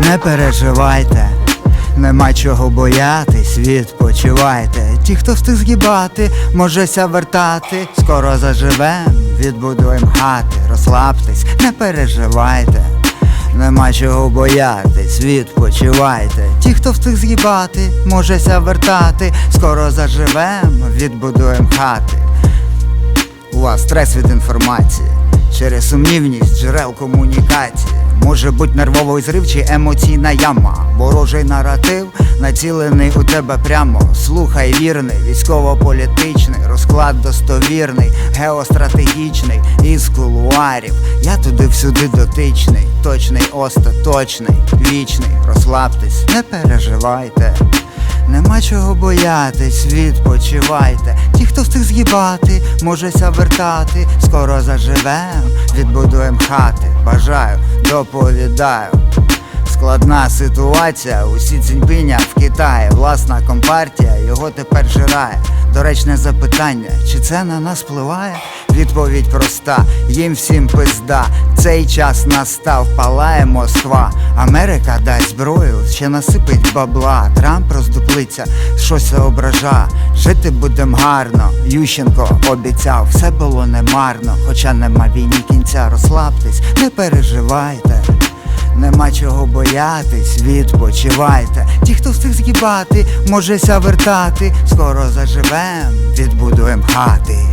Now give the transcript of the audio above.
Не переживайте, нема чого боятись, відпочивайте. Ті, хто встиг згибати, можеся вертати. Скоро заживем, відбудуєм хати, розслабтесь, не переживайте. Нема чого боятись, відпочивайте. Ті, хто встиг згибати, можеся вертати. Скоро заживем, відбудуєм хати. У вас стрес від інформації через сумнівність джерел комунікації. Може бути нервовий зрив чи емоційна яма. Ворожий наратив націлений у тебе прямо. Слухай вірний, військово-політичний, розклад достовірний, геостратегічний із кулуарів. Я туди всюди дотичний, точний, остаточний, вічний. Розслабтесь, не переживайте. Нема чого боятись, відпочивайте. Хто встиг з'їбати, може ся вертати. Скоро заживем, відбудуєм хати. Бажаю, доповідаю. Складна ситуація, усі ціньпиня в Китаї. Власна компартія його тепер жирає. Доречне запитання, чи це на нас впливає? Відповідь проста, їм всім пизда. Цей час настав, палає Москва. Америка дасть зброю, ще насипить бабла. Трамп роздуплиться, щось обража. Жити будем гарно. Ющенко обіцяв, все було немарно. Хоча нема війні кінця, розслабтесь, не переживайте. Нема чого боятись, відпочивайте. Ті, хто встиг згибати, можеся вертати. Скоро заживем, відбудуєм хати.